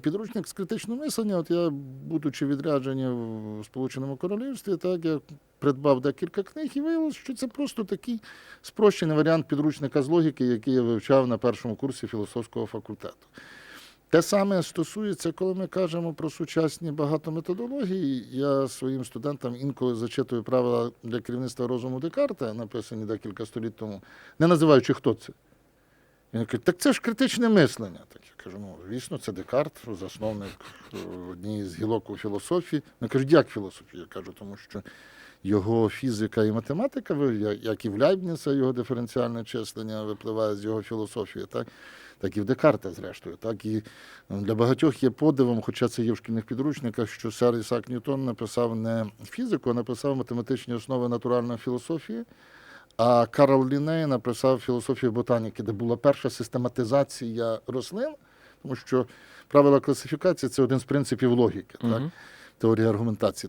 Підручник з критичного мислення, от я, будучи відряджені в Сполученому Королівстві, так я придбав декілька книг і виявилося, що це просто такий спрощений варіант підручника з логіки, який я вивчав на першому курсі філософського факультету. Те саме стосується, коли ми кажемо про сучасні багатометодології. Я своїм студентам інколи зачитую правила для керівництва розуму Декарта, написані декілька століть тому, не називаючи, хто це. Він каже, так це ж критичне мислення. Так кажу, ну звісно, це Декарт, засновник е, однієї з гілок у філософії. Вони кажуть, як філософія? Кажу, тому що його фізика і математика, як і в Ляйбніца, його диференціальне числення випливає з його філософії, так, так і в Декарта, зрештою. Так і ну, для багатьох є подивом, хоча це є в шкільних підручниках, що сер Ісак Ньютон написав не фізику, а написав математичні основи натуральної філософії. А Карл Ліней написав філософію ботаніки, де була перша систематизація рослин, тому що правила класифікації це один з принципів логіки, так? Мгм. теорії аргументації.